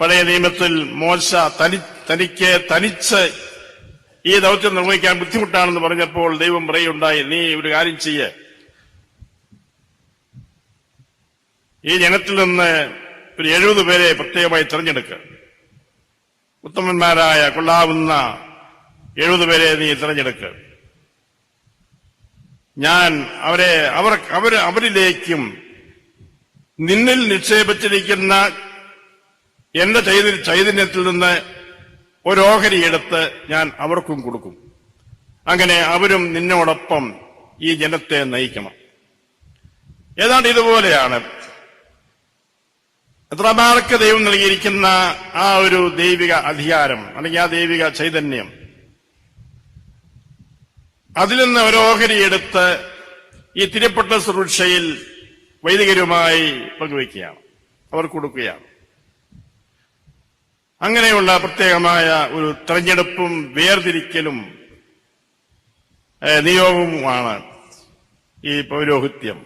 പഴയ നിയമത്തിൽ മോശ തനി തനിക്ക് തനിച്ച് ഈ ദൗത്യം നിർവഹിക്കാൻ ബുദ്ധിമുട്ടാണെന്ന് പറഞ്ഞപ്പോൾ ദൈവം പറയുണ്ടായി നീ ഒരു കാര്യം ചെയ്യ. ഈ ജനത്തിൽ നിന്ന് ഒരു എഴുപത് പേരെ പ്രത്യേകമായി തിരഞ്ഞെടുക്കുക ഉത്തമന്മാരായ കൊള്ളാവുന്ന എഴുപത് പേരെ നീ തിരഞ്ഞെടുക്കുക ഞാൻ അവരെ അവർ അവർ അവരിലേക്കും നിന്നിൽ നിക്ഷേപിച്ചിരിക്കുന്ന എന്റെ ചൈതന്യ ചൈതന്യത്തിൽ നിന്ന് ഒരോഹരി എടുത്ത് ഞാൻ അവർക്കും കൊടുക്കും. അങ്ങനെ അവരും നിന്നോടൊപ്പം ഈ ജനത്തെ നയിക്കണം. ഏതാണ്ട് ഇതുപോലെയാണ്. എത്രമാർക്ക് ദൈവം നൽകിയിരിക്കുന്ന ആ ഒരു ദൈവിക അധികാരം അല്ലെങ്കിൽ ആ ദൈവിക ചൈതന്യം. അതിൽ നിന്ന് ഒരു ഓഹരി എടുത്ത് ഈ തിരുപ്പട്ട സുരക്ഷയിൽ വൈദികരുമായി പങ്കുവയ്ക്കുകയാണ്. അവർ കൊടുക്കുകയാണ്. അങ്ങനെയുള്ള പ്രത്യേകമായ ഒരു തെരഞ്ഞെടുപ്പും വേർതിരിക്കലും നിയോഗവുമാണ് ഈ പൗരോഹിത്യം.